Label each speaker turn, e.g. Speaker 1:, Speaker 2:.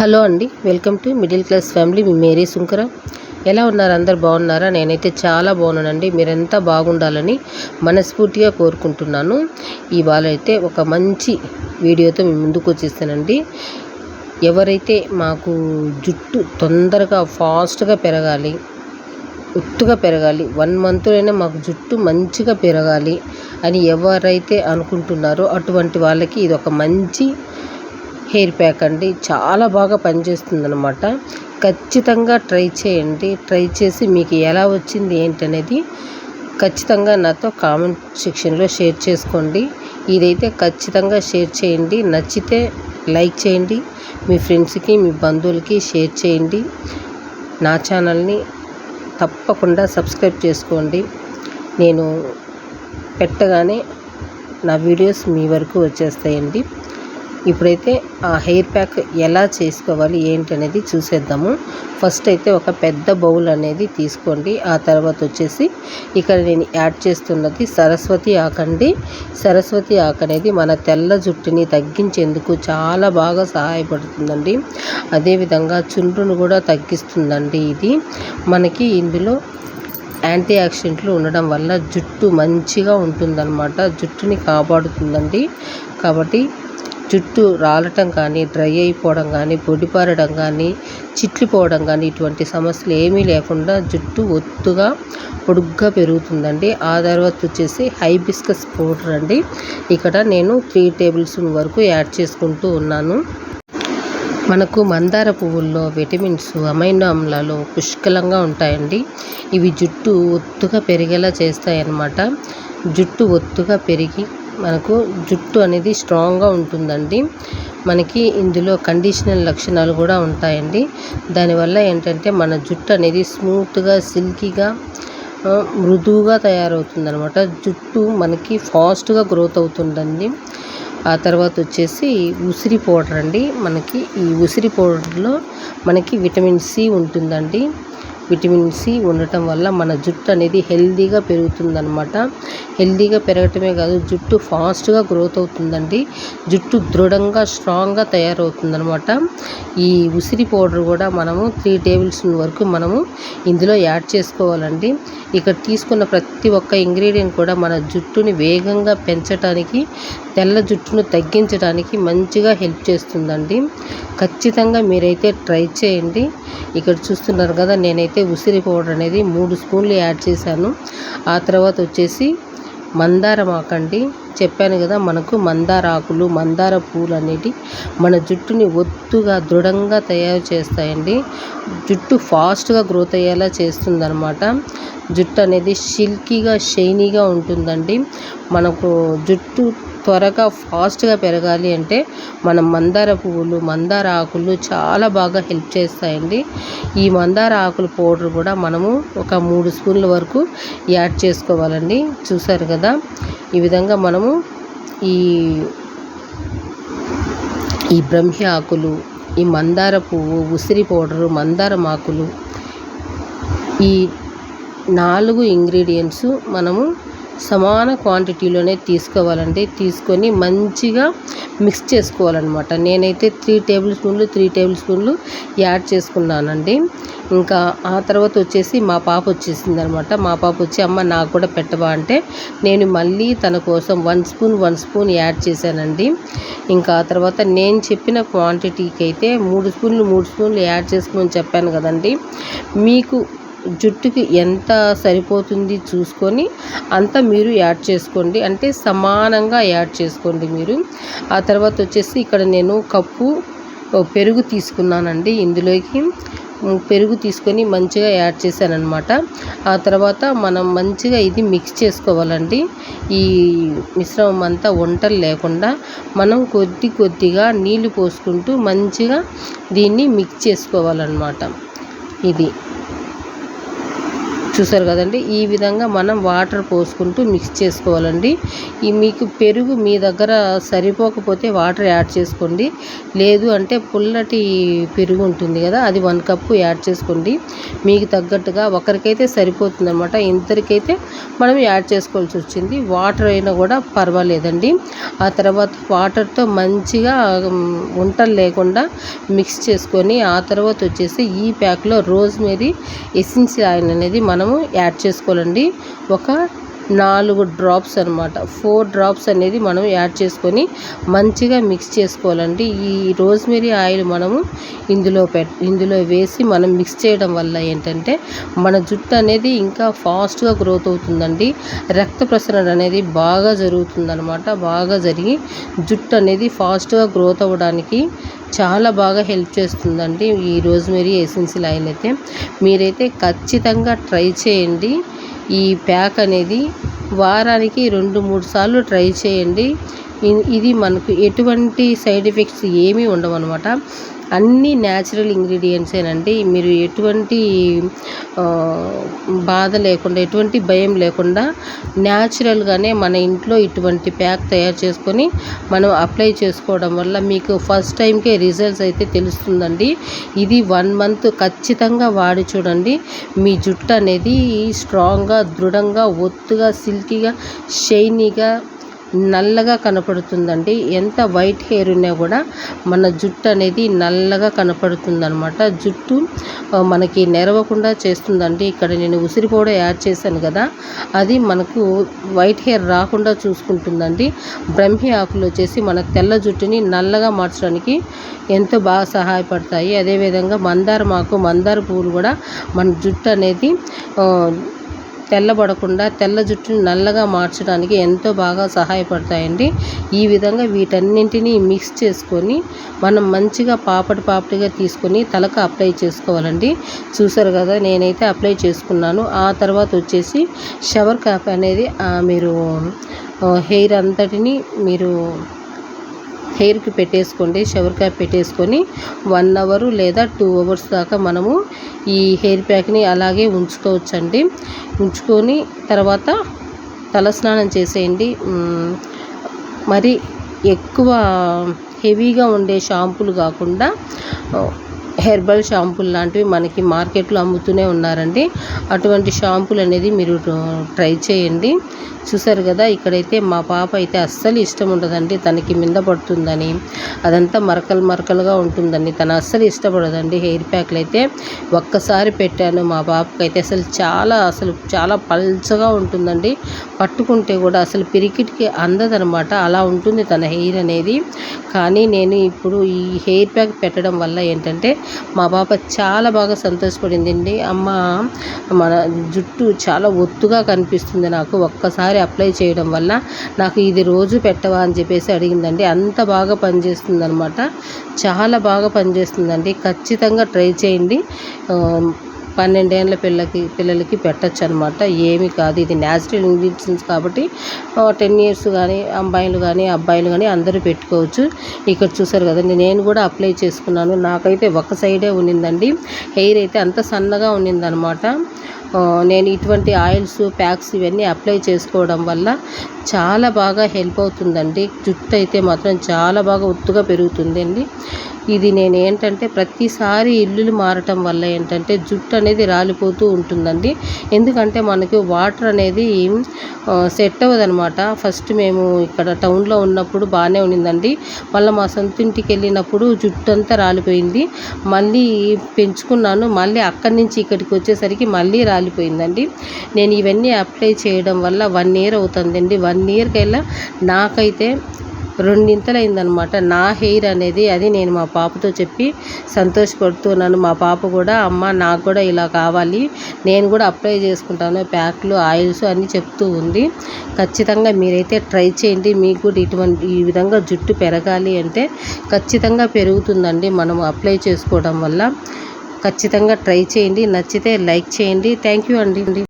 Speaker 1: Hello అండి welcome to middle class family. Me Mary Sunkara. ఎలా ఉన్నారు? అందరు బాగున్నారా? నేనైతే చాలా బాగున్నానండి. మీరంతా బాగుండాలని మనస్ఫూర్తిగా కోరుకుంటున్నాను. ఇవాళ అయితే ఒక మంచి వీడియోతో మీ ముందుకు వచ్చేస్తానండి. ఎవరైతే మాకు జుట్టు తొందరగా ఫాస్ట్గా పెరగాలి ఒత్తుగా పెరగాలి వన్ మంత్లోనే మాకు జుట్టు మంచిగా పెరగాలి అని ఎవరైతే అనుకుంటున్నారో అటువంటి వాళ్ళకి ఇది ఒక మంచి హెయిర్ ప్యాక్ అండి. చాలా బాగా పనిచేస్తుంది అనమాట ఖచ్చితంగా ట్రై చేయండి. ట్రై చేసి మీకు ఎలా వచ్చింది ఏంటనేది ఖచ్చితంగా నాతో కామెంట్ సెక్షన్లో షేర్ చేసుకోండి. ఇదైతే ఖచ్చితంగా షేర్ చేయండి. నచ్చితే లైక్ చేయండి. మీ ఫ్రెండ్స్కి మీ బంధువులకి షేర్ చేయండి. నా ఛానల్ని తప్పకుండా సబ్స్క్రైబ్ చేసుకోండి. నేను పెట్టగానే నా వీడియోస్ మీ వరకు వచ్చేస్తాయండి. ఇప్పుడైతే ఆ హెయిర్ ప్యాక్ ఎలా చేసుకోవాలి ఏంటి అనేది చూసేద్దాము. ఫస్ట్ అయితే ఒక పెద్ద బౌల్ అనేది తీసుకోండి. ఆ తర్వాత వచ్చేసి ఇక్కడ నేను యాడ్ చేస్తున్నది సరస్వతి ఆకండి సరస్వతి ఆకు అనేది మన తెల్ల జుట్టుని తగ్గించేందుకు చాలా బాగా సహాయపడుతుందండి. అదేవిధంగా చుండ్రును కూడా తగ్గిస్తుందండి ఇది. మనకి ఇందులో యాంటీ ఆక్సిడెంట్లు ఉండడం వల్ల జుట్టు మంచిగా ఉంటుందన్నమాట. జుట్టుని కాపాడుతుందండి. కాబట్టి జుట్టు రాలటం కానీ డ్రై అయిపోవడం కానీ పొడిపారడం కానీ చిట్లిపోవడం కానీ ఇటువంటి సమస్యలు ఏమీ లేకుండా జుట్టు ఒత్తుగా పొడుగ్గా పెరుగుతుందండి. ఆ తర్వాత వచ్చేసి హైబిస్కస్ పౌడర్ అండి. ఇక్కడ నేను త్రీ టేబుల్ స్పూన్ వరకు యాడ్ చేసుకుంటూ ఉన్నాను. మనకు మందార పువ్వుల్లో విటమిన్స్ అమైనో అమ్లాలు పుష్కలంగా ఉంటాయండి. ఇవి జుట్టు ఒత్తుగా పెరిగేలా చేస్తాయన్నమాట. జుట్టు ఒత్తుగా పెరిగి మనకు జుట్టు అనేది స్ట్రాంగ్గా ఉంటుందండి. మనకి ఇందులో కండిషనల్ లక్షణాలు కూడా ఉంటాయండి. దానివల్ల ఏంటంటే మన జుట్టు అనేది స్మూత్గా సిల్కీగా మృదువుగా తయారవుతుందనమాట జుట్టు మనకి ఫాస్ట్గా గ్రోత్ అవుతుందండి. ఆ తర్వాత వచ్చేసి ఉసిరి పౌడర్ అండి. మనకి ఈ ఉసిరి పౌడర్లో మనకి విటమిన్ సి ఉంటుందండి. విటమిన్ సి ఉండటం వల్ల మన జుట్టు అనేది హెల్దీగా పెరుగుతుందనమాట హెల్దీగా పెరగటమే కాదు జుట్టు ఫాస్ట్గా గ్రోత్ అవుతుందండి. జుట్టు దృఢంగా స్ట్రాంగ్గా తయారవుతుందనమాట ఈ ఉసిరి పౌడర్ కూడా మనము త్రీ టేబుల్ స్పూన్ వరకు మనము ఇందులో యాడ్ చేసుకోవాలండి. ఇక్కడ తీసుకున్న ప్రతి ఒక్క ఇంగ్రీడియంట్ కూడా మన జుట్టుని వేగంగా పెంచడానికి తెల్ల జుట్టును తగ్గించడానికి మంచిగా హెల్ప్ చేస్తుందండి. ఖచ్చితంగా మీరైతే ట్రై చేయండి. ఇక్కడ చూస్తున్నారు కదా నేనైతే ఉసిరి పౌడర్ అనేది మూడు స్పూన్లు యాడ్ చేశాను. ఆ తర్వాత వచ్చేసి మందారం ఆకండి. చెప్పాను కదా మనకు మందార ఆకులు మందార పూలు అనేటి మన జుట్టుని ఒత్తుగా దృఢంగా తయారు చేస్తాయండి. జుట్టు ఫాస్ట్గా గ్రోత్ అయ్యేలా చేస్తుందన్నమాట. జుట్టు అనేది సిల్కీగా షైనీగా ఉంటుందండి. మనకు జుట్టు త్వరగా ఫాస్ట్గా పెరగాలి అంటే మనం మందార పువ్వులు మందార ఆకులు చాలా బాగా హెల్ప్ చేస్తాయండి. ఈ మందార ఆకుల పౌడర్ కూడా మనము ఒక మూడు స్పూన్ల వరకు యాడ్ చేసుకోవాలండి. చూసారు కదా? ఈ విధంగా మనము ఈ ఈ బ్రహ్మి ఆకులు ఈ మందార పువ్వు ఉసిరి పౌడరు మందారం ఆకులు ఈ నాలుగు ఇంగ్రీడియంట్స్ మనము సమాన క్వాంటిటీలోనే తీసుకోవాలండి. తీసుకొని మంచిగా మిక్స్ చేసుకోవాలన్నమాట. నేనైతే త్రీ టేబుల్ స్పూన్లు త్రీ టేబుల్ స్పూన్లు యాడ్ చేసుకున్నానండి. ఇంకా ఆ తర్వాత వచ్చేసి మా పాప వచ్చేసింది అనమాట మా పాప వచ్చి అమ్మ నాకు కూడా పెట్టవా? అంటే నేను మళ్ళీ తన కోసం one spoon one spoon add చేశానండి. ఇంకా ఆ తర్వాత నేను చెప్పిన క్వాంటిటీకి అయితే మూడు స్పూన్లు మూడు స్పూన్లు యాడ్ చేసుకోమని చెప్పాను కదండి. మీకు జుట్టుకి ఎంత సరిపోతుంది చూసుకొని అంత మీరు యాడ్ చేసుకోండి. అంటే సమానంగా యాడ్ చేసుకోండి మీరు. ఆ తర్వాత వచ్చేసి ఇక్కడ నేను కప్పు పెరుగు తీసుకున్నానండి ఇందులోకి. పెరుగు తీసుకొని మంచిగా యాడ్ చేశానమాట ఆ తర్వాత మనం మంచిగా ఇది మిక్స్ చేసుకోవాలండి. ఈ మిశ్రమం అంతా వంటలు లేకుండా మనం కొద్ది కొద్దిగా నీళ్ళు పోసుకుంటూ మంచిగా దీన్ని మిక్స్ చేసుకోవాలన్నమాట. ఇది. చూసారు కదండి ఈ విధంగా మనం వాటర్ పోసుకుంటూ మిక్స్ చేసుకోవాలండి. ఈ మీకు పెరుగు మీ దగ్గర సరిపోకపోతే వాటర్ యాడ్ చేసుకోండి. లేదు అంటే పుల్లటి పెరుగు ఉంటుంది కదా అది వన్ కప్పు యాడ్ చేసుకోండి. మీకు తగ్గట్టుగా ఒకరికైతే సరిపోతుంది అనమాట ఇద్దరికైతే మనం యాడ్ చేసుకోవాల్సి వచ్చింది. వాటర్ అయినా కూడా పర్వాలేదండి. ఆ తర్వాత వాటర్తో మంచిగా వంటలు లేకుండా మిక్స్ చేసుకొని ఆ తర్వాత వచ్చేసి ఈ ప్యాక్లో రోజ్మెరీ ఎసెన్షియల్ ఆయిల్ అనేది మనం మనము యాడ్ చేసుకోవాలండి. ఒక నాలుగు డ్రాప్స్ అనమాట ఫోర్ డ్రాప్స్ అనేది మనం యాడ్ చేసుకొని మంచిగా మిక్స్ చేసుకోవాలండి. ఈ రోజ్మెరీ ఆయిల్ మనము ఇందులో పెట్ ఇందులో వేసి మనం మిక్స్ చేయడం వల్ల ఏంటంటే మన జుట్టు అనేది ఇంకా ఫాస్ట్గా గ్రోత్ అవుతుందండి. రక్త ప్రసరణ అనేది బాగా జరుగుతుందనమాట బాగా జరిగి జుట్టు అనేది ఫాస్ట్గా గ్రోత్ అవ్వడానికి చాలా బాగా హెల్ప్ చేస్తుందండి ఈ రోజ్మెరీ ఎసెన్షియల్ ఆయిల్ అయితే. మీరైతే ఖచ్చితంగా ట్రై చేయండి. ఈ ప్యాక్ అనేది వారానికి రెండు మూడు సార్లు ట్రై చేయండి. ఇది మనకు ఎటువంటి సైడ్ ఎఫెక్ట్స్ ఏమీ ఉండవు అనమాట అన్నీ న్యాచురల్ ఇంగ్రీడియంట్సేనండి మీరు ఎటువంటి బాధ లేకుండా ఎటువంటి భయం లేకుండా న్యాచురల్గానే మన ఇంట్లో ఇటువంటి ప్యాక్ తయారు చేసుకొని మనం అప్లై చేసుకోవడం వల్ల మీకు ఫస్ట్ టైంకే రిజల్ట్స్ అయితే తెలుస్తుందండి. ఇది వన్ మంత్ ఖచ్చితంగా వాడి చూడండి. మీ జుట్టు అనేది స్ట్రాంగ్గా దృఢంగా ఒత్తుగా సిల్కీగా షైనీగా నల్లగా కనపడుతుందండి. ఎంత వైట్ హెయిర్ ఉన్నా కూడా మన జుట్టు అనేది నల్లగా కనపడుతుంది అనమాట జుట్టు మనకి నెరవకుండా చేస్తుందండి. ఇక్కడ నేను ఉసిరి కూడా యాడ్ చేశాను కదా అది మనకు వైట్ హెయిర్ రాకుండా చూసుకుంటుందండి. బ్రహ్మి ఆకులు వచ్చేసి మన తెల్ల జుట్టుని నల్లగా మార్చడానికి ఎంతో బాగా సహాయపడతాయి. అదేవిధంగా మందారం ఆకు మందార పువ్వులు కూడా మన జుట్టు అనేది తెల్లబడకుండా తెల్ల జుట్టుని నల్లగా మార్చడానికి ఎంతో బాగా సహాయపడతాయండి. ఈ విధంగా వీటన్నింటినీ మిక్స్ చేసుకొని మనం మంచిగా పాపటి పాపటిగా తీసుకొని తలకు అప్లై చేసుకోవాలండి. చూసారు కదా నేనైతే అప్లై చేసుకున్నాను. ఆ తర్వాత వచ్చేసి షవర్ క్యాప్ అనేది మీరు హెయిర్ అంతటిని మీరు హెయిర్కి పెట్టేసుకోండి షవర్ క్యాప్ పెట్టేసుకొని వన్ అవర్ లేదా టూ అవర్స్ దాకా మనము ఈ హెయిర్ ప్యాక్ని అలాగే ఉంచుకోవచ్చండి. ఉంచుకొని తర్వాత తలస్నానం చేసేయండి. మరి ఎక్కువ హెవీగా ఉండే షాంపూలు కాకుండా హెర్బల్ షాంపూలు లాంటివి మనకి మార్కెట్లో అమ్ముతూనే ఉన్నారండి. అటువంటి షాంపూలు అనేది మీరు ట్రై చేయండి. చూసారు కదా ఇక్కడైతే మా పాప అయితే అస్సలు ఇష్టం ఉండదండి. తనకి మింద పడుతుందని. అదంతా మరకలు మరకలుగా ఉంటుందండి. తను అస్సలు ఇష్టపడదండి. హెయిర్ ప్యాక్లు అయితే ఒక్కసారి పెట్టాను. మా పాపకి అయితే అసలు చాలా అసలు చాలా పల్చగా ఉంటుందండి. పట్టుకుంటే కూడా అసలు పిరికిటికి అందదనమాట. అలా ఉంటుంది తన హెయిర్ అనేది. కానీ నేను ఇప్పుడు ఈ హెయిర్ ప్యాక్ పెట్టడం వల్ల ఏంటంటే మా పాప చాలా బాగా సంతోషపడిందండి. అమ్మ మన జుట్టు చాలా ఒత్తుగా కనిపిస్తుంది నాకు. ఒక్కసారి అప్లై చేయడం వల్ల నాకు ఇది రోజు పెట్టవా అని చెప్పేసి అడిగిందండి. అంత బాగా పనిచేస్తుంది అనమాట చాలా బాగా పనిచేస్తుందండి. ఖచ్చితంగా ట్రై చేయండి. పన్నెండేళ్ళ పిల్లకి పిల్లలకి పెట్టచ్చు అనమాట ఏమి కాదు. ఇది న్యాచురల్ ఇంగ్రీడియంట్స్ కాబట్టి టెన్ ఇయర్స్ కానీ అమ్మాయిలు కానీ అబ్బాయిలు కానీ అందరూ పెట్టుకోవచ్చు. ఇక్కడ చూసారు కదండి నేను కూడా అప్లై చేసుకున్నాను. నాకైతే ఒక సైడే ఉన్నిందండి. హెయిర్ అయితే అంత సన్నగా ఉన్నిందనమాట. నేను ఇటువంటి ఆయిల్స్ ప్యాక్స్ ఇవన్నీ అప్లై చేసుకోవడం వల్ల చాలా బాగా హెల్ప్ అవుతుందండి. జుట్టు అయితే మాత్రం చాలా బాగా ఒత్తుగా పెరుగుతుందండి. ఇది నేను ఏంటంటే ప్రతిసారి ఇల్లులు మారటం వల్ల ఏంటంటే జుట్టు అనేది రాలిపోతూ ఉంటుందండి. ఎందుకంటే మనకి వాటర్ అనేది సెట్ అవ్వదనమాట ఫస్ట్ మేము ఇక్కడ టౌన్లో ఉన్నప్పుడు బాగానే ఉన్నిందండి మళ్ళీ మా సొంత ఇంటికి వెళ్ళినప్పుడు జుట్టు అంతా రాలిపోయింది. మళ్ళీ పెంచుకున్నాను. మళ్ళీ అక్కడి నుంచి ఇక్కడికి వచ్చేసరికి మళ్ళీ కాలిపోయిందండి. నేను ఇవన్నీ అప్లై చేయడం వల్ల వన్ ఇయర్ అవుతుందండి. వన్ ఇయర్కల్లా నాకైతే రెండింతలు అయిందనమాట నా హెయిర్ అనేది అది నేను మా పాపతో చెప్పి సంతోషపడుతున్నాను. మా పాప కూడా అమ్మ నాకు కూడా ఇలా కావాలి. నేను కూడా అప్లై చేసుకుంటాను. ప్యాక్లు ఆయిల్స్ అన్నీ చెప్తూ ఉంది. ఖచ్చితంగా మీరైతే ట్రై చేయండి. మీకు కూడా ఇటువంటి ఈ విధంగా జుట్టు పెరగాలి అంటే ఖచ్చితంగా పెరుగుతుందండి. మనం అప్లై చేసుకోవడం వల్ల. ఖచ్చితంగా ట్రై చేయండి. నచ్చితే లైక్ చేయండి. థ్యాంక్ యూ అండి.